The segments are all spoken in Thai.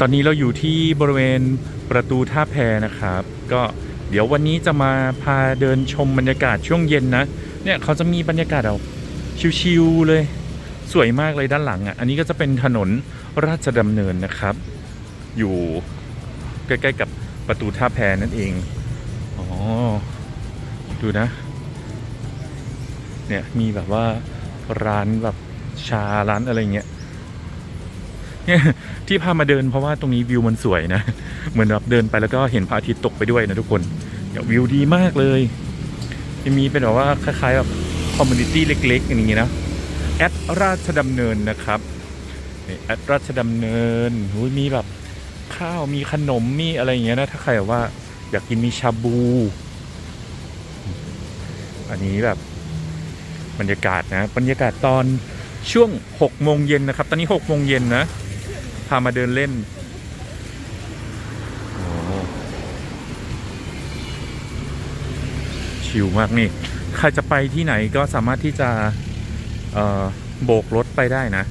ตอนนี้เราอยู่ที่บริเวณประตูท่าแพนะครับ ก็เดี๋ยววันนี้จะมาพาเดินชมบรรยากาศช่วงเย็นนะ เนี่ยเขาจะมีบรรยากาศแบบชิวๆเลย สวยมากเลยด้านหลังอะ อันนี้ก็จะเป็นถนนราชดำเนินนะครับ อยู่ใกล้ๆกับประตูท่าแพนั่นเอง อ๋อ ดูนะ เนี่ยมีแบบว่าร้านแบบชาร้านอะไรเงี้ย ที่พามาเดินเพราะว่าตรงนี้วิวมันสวยนะ เหมือนแบบเดินไปแล้วก็เห็นพระอาทิตย์ตกไปด้วยนะทุกคนเนี่ยวิวดีมากเลยจะมีเป็นแบบว่าคล้ายๆแบบคอมมูนิตี้เล็กๆอย่างงี้นะแอดราชดำเนินนะครับแอดราชดำเนินมีแบบข้าวมีขนมมีอะไรอย่างเงี้ยนะถ้าใครแบบว่าอยากกินมีชาบู อันนี้แบบบรรยากาศนะบรรยากาศตอนช่วง6โมงเย็นนะครับ ตอนนี้6โมงเย็นนะ พามาเดินเล่นโอ้ชิลมากนี่ใครจะไปที่ไหนก็สามารถที่จะโบกรถไปได้นะ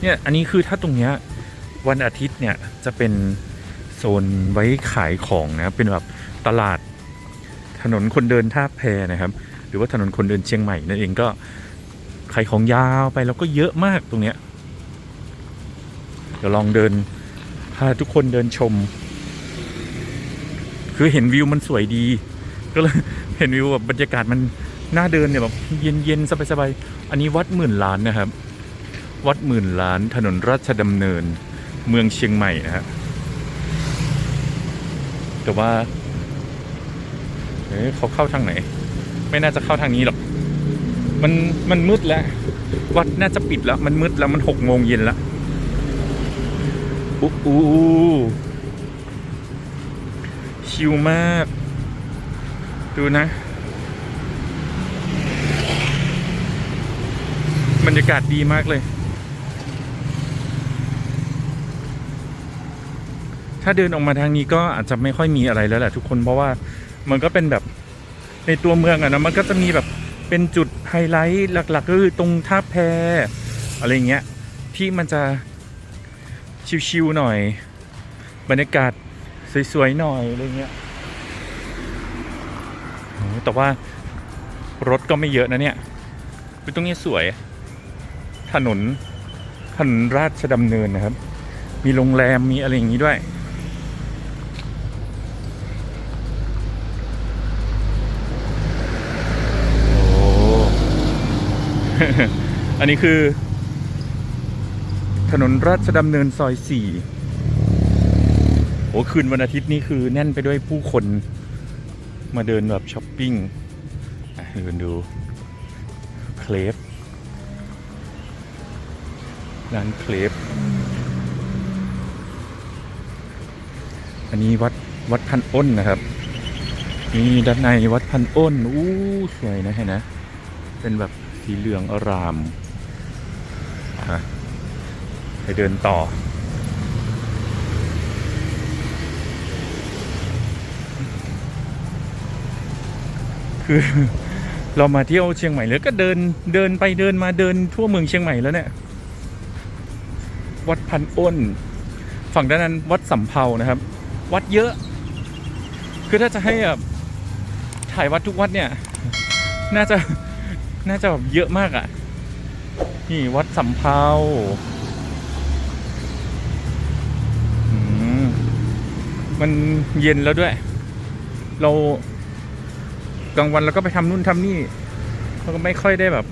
เนี่ยอันนี้คือถ้าตรงเนี้ยวันอาทิตย์เนี่ยจะเป็นโซนไว้ขายของนะ เป็นแบบตลาดถนนคนเดินท่าแพนะครับ หรือว่าถนนคนเดินเชียงใหม่นั่นเองก็ขายของยาวไปแล้วก็เยอะมากตรงเนี้ย ดี๋ยวลองเดินพาทุกคนเดินชม คือเห็นวิวมันสวยดี ก็เลยเห็นวิวแบบบรรยากาศมันน่าเดินเนี่ยแบบเย็นเย็นสบายสบายๆอันนี้วัดหมื่นล้านนะครับ วัดหมื่นล้านถนนราชดำเนินเมืองเชียงใหม่นะฮะแต่ว่าเอ๊ะเขาเข้าทางไหน ไม่น่าจะเข้าทางนี้หรอก มันมันมืดแล้ว วัดน่าจะปิดแล้ว มันมืดแล้วมันหกโมงเย็นแล้ว อู้อู้ชิลมาก ดูนะ บรรยากาศดีมากเลย ถ้าเดินออกมาทางนี้ก็อาจจะไม่ค่อยมีอะไรแล้วแหละทุกคนเพราะว่ามันก็เป็นแบบในตัวเมืองอะนะมันก็จะมีแบบเป็นจุดไฮไลท์หลักๆก็คือตรงท่าแพอะไรเงี้ยที่มันจะ ชิวๆหน่อย บรรยากาศสวยๆหน่อยอะไรเงี้ยแต่ว่ารถก็ไม่เยอะนะเนี่ยคือตรงนี้สวย ถนนถนนราชดำเนินนะครับ มีโรงแรมมีอะไรอย่างนี้ด้วย โอ้อันนี้คือ ถนนราชดำเนินซอยสี่โอ้คืนวันอาทิตย์นี้คือแน่นไปด้วยผู้คนมาเดินแบบช้อปปิ้งเดินดูเคลฟร้านเคลฟอันนี้วัดวัดพันอ้นนะครับ นี่ด้านในวัดพันอ้นอู้สวยนะเห็นนะ เป็นแบบสีเหลืองอารามฮะ ไปเดินต่อ คือเรามาเที่ยวเชียงใหม่แล้วก็เดินเดินไปเดินมาเดินทั่วเมืองเชียงใหม่แล้วเนี่ย วัดพันอ้น ฝั่งด้านนั้นวัดสำเภานะครับ วัดเยอะ คือถ้าจะให้แบบถ่ายวัดทุกวัดเนี่ย น่าจะน่าจะแบบเยอะมากอะ่ะ นี่วัดสำเภา มันเย็นแล้วด้วย เรากลางวันเราก็ไปทำนู่นทำนี่เราก็ไม่ค่อยได้แบบ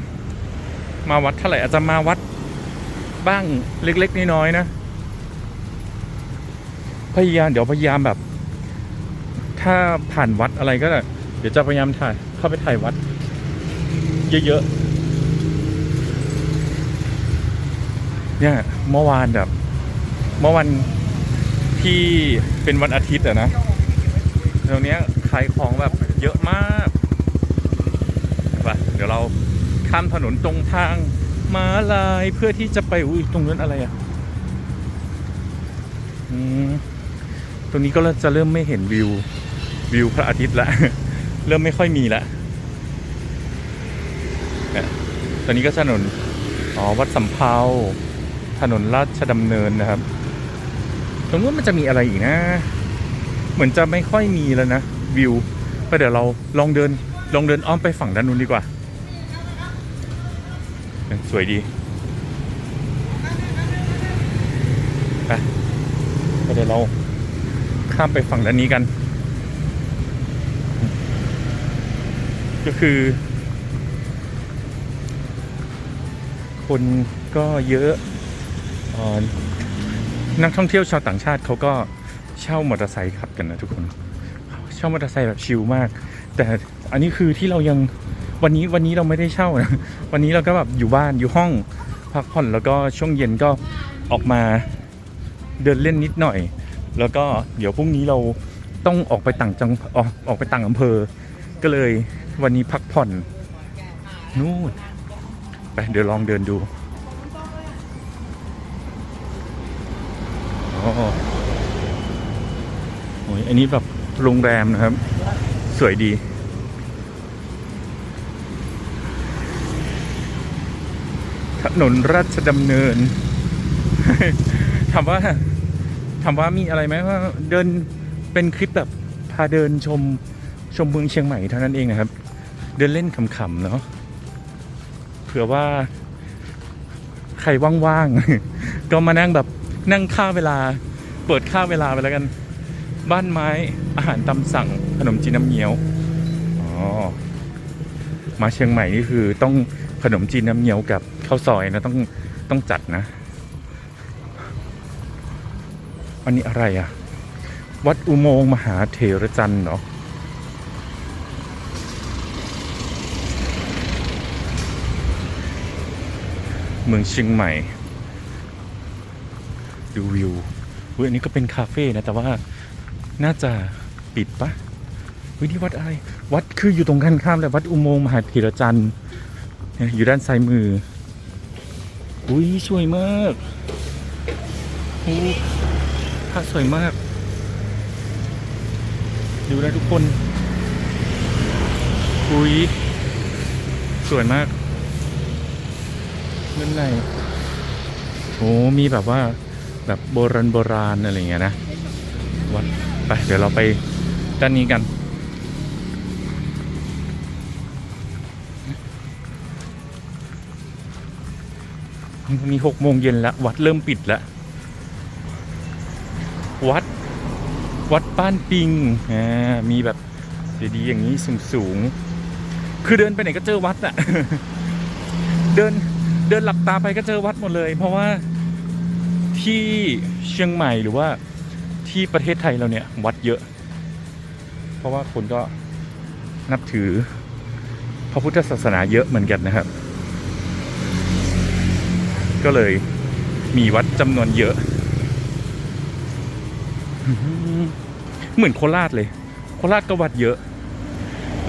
มาวัดเท่าไหร่อาจจะมาวัดบ้างเล็ก ๆน้อยๆนะ พยายามเดี๋ยวพยายามแบบ ถ้าผ่านวัดอะไรก็เดี๋ยวจะพยายามถ่ายเข้าไปถ่ายวัด เยอะๆเนี่ยเมื่อวานแบบ เมื่อวัน ที่เป็นวันอาทิตย์อะนะตรงนี้ขายของแบบเยอะมากไปเดี๋ยวเราข้ามถนนตรงทางม้าลายเพื่อที่จะไปอุ้ยตรงนั้นอะไรอะอืมตรงนี้ก็จะเริ่มไม่เห็นวิววิวพระอาทิตย์ละ เริ่มไม่ค่อยมีละนี่ตอนนี้ก็ถนน อ๋อ วัดสำเภาถนนราชดำเนินนะครับ ตรงนู้นมันจะมีอะไรอีกนะ เหมือนจะไม่ค่อยมีแล้วนะวิวก็เดี๋ยวเราลองเดินลองเดินอ้อมไปฝั่งด้านนู้นดีกว่า สวยดีไปเดี๋ยวเราข้ามไปฝั่งด้านนี้กัน ก็คือ คนก็เยอะอ่อ นักท่องเที่ยวชาวต่างชาติเขาก็เช่ามอเตอร์ไซค์ขับกันนะทุกคน เช่ามอเตอร์ไซค์แบบชิลมาก แต่อันนี้คือที่เรายังวันนี้วันนี้เราไม่ได้เช่านะวันนี้เราก็แบบอยู่บ้านอยู่ห้องพักผ่อนแล้วก็ช่วงเย็นก็ออกมาเดินเล่นนิดหน่อย แล้วก็เดี๋ยวพรุ่งนี้เราต้องออกไปต่างจังออกออกไปต่างอำเภอ ก็เลยวันนี้พักผ่อนนู่นไปเดี๋ยวลองเดินดูอ๋อ โอ้ยอันนี้แบบโรงแรมนะครับ สวยดีถนนราชดำเนินถามว่าถามว่ามีอะไรไหมว่าเดินเป็นคลิปแบบพาเดินชมชมเมืองเชียงใหม่เท่านั้นเองนะครับ เดินเล่นขำๆเนาะเผื่อว่าใครว่างๆ ก็มานั่งแบบ นั่งค่าเวลา เปิดค่าเวลาไปแล้วกัน บ้านไม้อาหารตามสั่งขนมจีนน้ำเงี้ยวอ๋อมาเชียงใหม่นี่คือต้องขนมจีนน้ำเงี้ยวกับข้าวซอยนะต้องต้องจัดนะ อันนี้อะไรอะวัดอุโมงค์มหาเถรจันทร์เหรอเมืองเชียงใหม่ ดูวิวเฮ้ยอันนี้ก็เป็นคาเฟ่นะ แต่ว่าน่าจะปิดปะเฮ้ยนี่วัดอะไร วัดคืออยู่ตรงกันข้ามเลยวัดอุโมงค์มหาเถรจันทร์เนี่ยอยู่ด้านซ้ายมือ อุ้ยสวยมากโอ้พระสวยมาก ดูนะทุกคน อุ้ยสวยมากด้านในโอ้มีแบบว่า แบบโบราณโบราณอะไรเงี้ยนะวัดไปเดี๋ยวเราไปด้านนี้กัน มีหกโมงเย็นแล้ว วัดเริ่มปิดแล้ว วัด วัดป้านปิงอ่ามีแบบดีๆอย่างนี้สูงสูงๆคือเดินไปไหนก็เจอวัดอะเดินเดินหลับตาไปก็เจอวัดหมดเลย เพราะว่า ที่เชียงใหม่หรือว่าที่ประเทศไทยเราเนี่ยวัดเยอะ เพราะว่าคนก็นับถือพระพุทธศาสนาเยอะเหมือนกันนะครับ ก็เลยมีวัดจำนวนเยอะ เหมือนโคราชเลย โคราชก็วัดเยอะ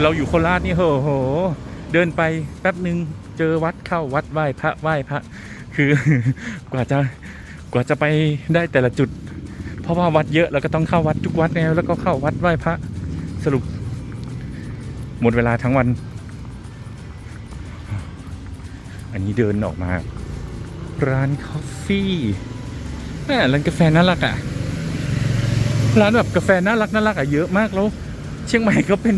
เราอยู่โคราชนี่โหโห เดินไปแป๊บหนึ่งเจอวัดเข้าวัดไหว้พระไหว้พระ คือกว่าจะ กว่าจะไปได้แต่ละจุด เพราะว่าวัดเยอะเราก็ต้องเข้าวัดทุกวัดไงแล้วก็เข้าวัดไหว้พระสรุป หมดเวลาทั้งวัน อันนี้เดินออกมา ร้านคอฟฟี่แม่ร้านกาแฟน่ารักอะร้านแบบกาแฟน่ารักน่ารักอะเยอะมากแล้ว เชียงใหม่ก็เป็น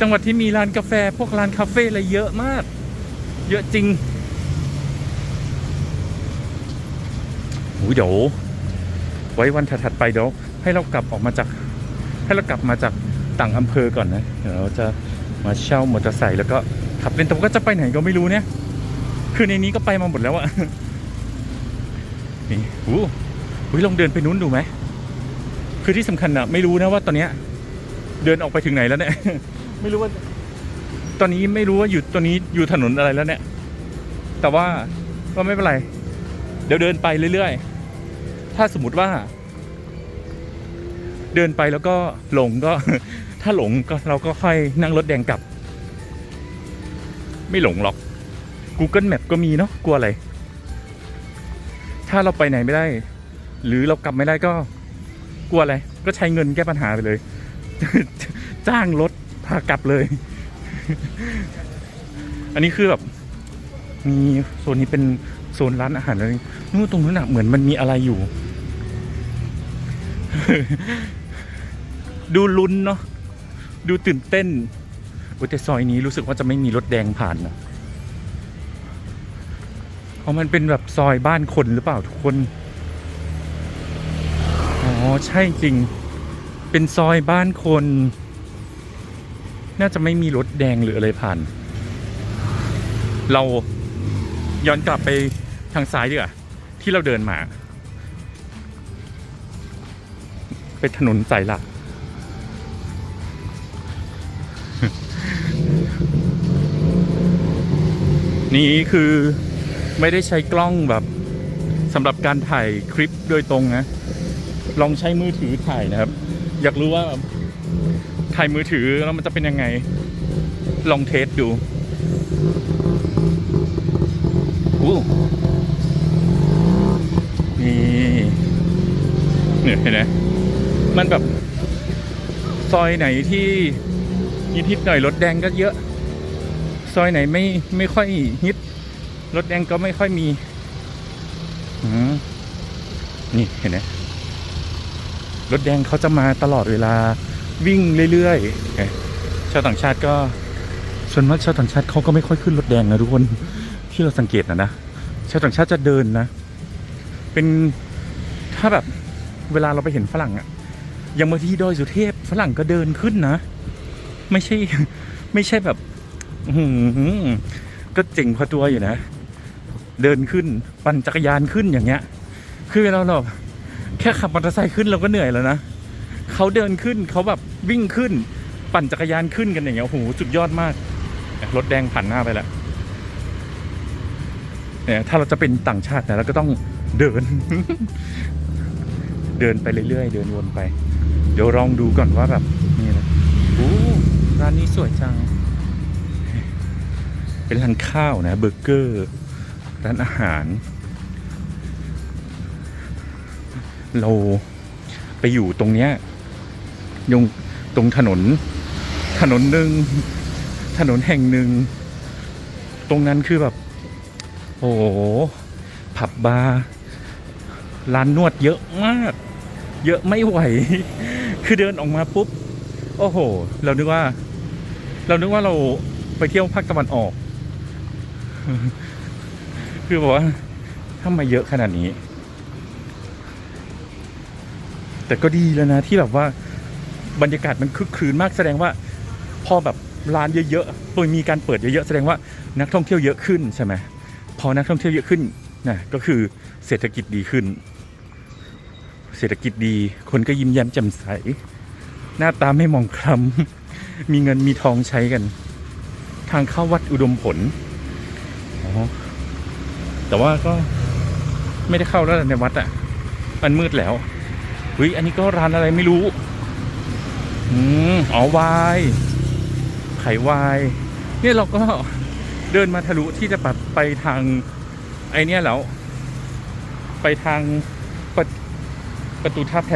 จังหวัดที่มีร้านกาแฟ พวกร้านคาเฟ่อะไรเยอะมาก เยอะจริงโอ้ย เดี๋ยวไว้วันถัดไปเดี๋ยวให้เรากลับออกมาจาก ให้เรากลับมาจากต่างอำเภอก่อนนะเดี๋ยวเราจะมาเช่ามอเตอร์ไซค์แล้วก็ขับเล่นแต่ว่าก็จะไปไหนก็ไม่รู้เนี่ย คือในนี้ก็ไปมาหมดแล้วอะนี่อู้หูลองเดินไปนู้นดูไหมคือที่สำคัญอะไม่รู้นะว่าตอนเนี้ยเดินออกไปถึงไหนแล้วเนี่ยไม่รู้ว่า ตอนนี้ไม่รู้ว่าอยู่ตอนนี้อยู่ถนนอะไรแล้วเนี่ย แต่ว่าก็ไม่เป็นไร เดี๋ยวเดินไปเรื่อยๆ ถ้าสมมติว่า เดินไปแล้วก็หลงก็ ถ้าหลงก็เราก็ค่อยนั่งรถแดงกลับ ไม่หลงหรอก Google Map ก็มีเนาะกลัวอะไร ถ้าเราไปไหนไม่ได้ หรือเรากลับไม่ได้ก็กลัวอะไร ก็ใช้เงินแก้ปัญหาไปเลย จ้างรถพากลับเลย อันนี้คือแบบมีโซนนี้เป็นโซนร้านอาหารเลยนู่นตรงนู้นอะเหมือนมันมีอะไรอยู่ ดูลุ้นเนาะดูตื่นเต้นโอ้แต่ซอยนี้รู้สึกว่าจะไม่มีรถแดงผ่านนะเพราะมันเป็นแบบซอยบ้านคนหรือเปล่าทุกคน อ๋อ ใช่จริง เป็นซอยบ้านคน น่าจะไม่มีรถแดงหรืออะไรผ่าน เราย้อนกลับไปทางซ้ายดีกว่าที่เราเดินมา เป็นถนนสายหลัก นี่คือไม่ได้ใช้กล้องแบบสำหรับการถ่ายคลิปโดยตรงนะ ลองใช้มือถือถ่ายนะครับ อยากรู้ว่าถ่ายมือถือแล้วมันจะเป็นยังไง ลองเทสดูอู้นี่เนี่ยเห็นไหม มันแบบซอยไหนที่ฮิตหน่อยรถแดงก็เยอะ ซอยไหนไม่ไม่ค่อยฮิตรถแดงก็ไม่ค่อยมีนี่เห็นไหมรถแดงเขาจะมาตลอดเวลาวิ่งเรื่อยๆชาวต่างชาติก็ส่วนมากชาวต่างชาติเขาก็ไม่ค่อยขึ้นรถแดงนะทุกคนที่เราสังเกตนะนะชาวต่างชาติจะเดินนะ เป็นถ้าแบบเวลาเราไปเห็นฝรั่งอะ อย่างบางทีดอยสุเทพฝรั่งก็เดินขึ้นนะ ไม่ใช่ไม่ใช่แบบหืก็เจ๋งพอตัวอยู่นะ เดินขึ้น ปั่นจักรยานขึ้นอย่างเงี้ย คือเราเราแค่ขับมอเตอร์ไซค์ขึ้นเราก็เหนื่อยแล้วนะเขาเดินขึ้นเขาแบบวิ่งขึ้น ปั่นจักรยานขึ้นกันอย่างเงี้ยโอ้โหสุดยอดมากรถแดงผ่านหน้าไปแล้วเนี่ยถ้าเราจะเป็นต่างชาตินี่ยเราก็ต้องเดิน เดินไปเรื่อยๆ เดินวนไป เดี๋ยวลองดูก่อนว่าแบบนี่นะโอ้ร้านนี้สวยจัง เป็นร้านข้าวนะเบอร์เกอร์ ร้านอาหาร เราไปอยู่ตรงเนี้ยยงตรงถนน ถนนหนึ่งถนนแห่งหนึ่ง ตรงนั้นคือแบบ โอ้โหผับบาร์ร้านนวดเยอะมาก เยอะไม่ไหว คือเดินออกมาปุ๊บ โอ้โห เรานึกว่า เรานึกว่าเราไปเที่ยวภาคตะวันออก คือบอกว่าทำไมเยอะขนาดนี้ แต่ก็ดีแล้วนะที่แบบว่าบรรยากาศมันคึกคืนมากแสดงว่า พอแบบร้านเยอะๆปิดมีการเปิดเยอะๆแสดงว่านักท่องเที่ยวเยอะขึ้นใช่ไหมพอนักท่องเที่ยวเยอะขึ้นนะก็คือเศรษฐกิจดีขึ้น เศรษฐกิจดี คนก็ยิ้มแย้มแจ่มใส หน้าตาไม่หมองคล้ำ มีเงินมีทองใช้กัน ทางเข้าวัดอุดมผลอ๋อแต่ว่าก็ไม่ได้เข้าแล้วในวัดอะ่ะ มันมืดแล้วเฮ้ยอันนี้ก็ร้านอะไรไม่รู้ อืมอ๋อวายไขวายเนี่ยเราก็เดินมาทะลุที่จะปัดไปทาง ไอเนี่ยแล้ว ไปทาง ประตูท่าแพ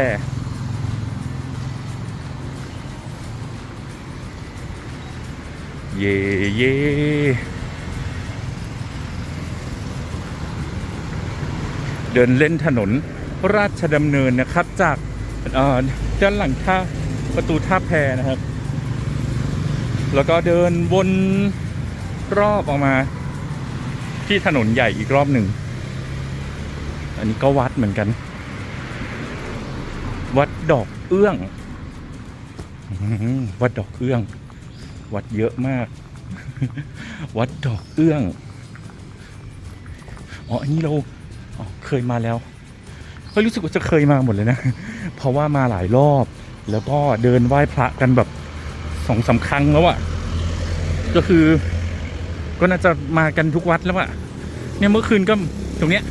เย่เย่เดินเล่นถนนราชดำเนินนะครับ จากด้านหลังท่าประตูท่าแพนะครับ แล้วก็เดินวนรอบออกมา ที่ถนนใหญ่อีกรอบหนึ่ง อันนี้ก็วัดเหมือนกัน วัดดอกเอื้อง วัดดอกเอื้อง วัดเยอะมาก วัดดอกเอื้อง อ๋อ อันนี้เราเคยมาแล้วก็รู้สึกว่าจะเคยมาหมดเลยนะ เพราะว่ามาหลายรอบ แล้วก็เดินไหว้พระกันแบบสองสามครั้งแล้วอะก็คือ ก็น่าจะมากันทุกวัดแล้วอะเนี่ยเมื่อคืนก็ตรงเนี้ย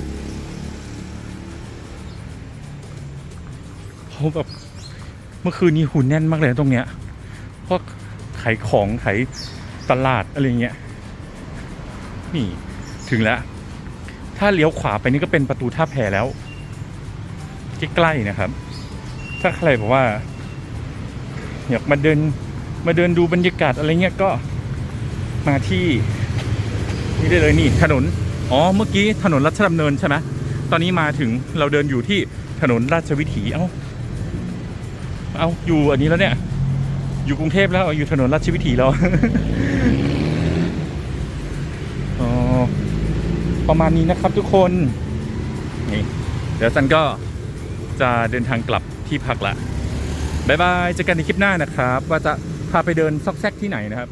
เขาแบบเมื่อคืนนี้หุ่นแน่นมากเลยตรงเนี้ยพวกขายของขายตลาดอะไรเงี้ยนี่ถึงแล้ว ถ้าเลี้ยวขวาไปนี่ก็เป็นประตูท่าแพแล้วใกล้ๆนะครับ ถ้าใครบอกว่าอยากมาเดินมาเดินดูบรรยากาศอะไรเงี้ยก็มาที่นี่ได้เลยนี่ถนน อ๋อ เมื่อกี้ถนนรัชดำเนินใช่ไหมตอนนี้มาถึงเราเดินอยู่ที่ถนนราชวิถี เอ้า เอาอยู่อันนี้แล้วเนี่ย อยู่กรุงเทพแล้วอยู่ถนนราชวิถีแล้วอ๋อประมาณนี้นะครับทุกคนนี่เดี๋ยวซันก็จะเดินทางกลับที่พักละบายบายเจอกันในคลิปหน้านะครับ ว่าจะพาไปเดินซอกแซกที่ไหนนะครับ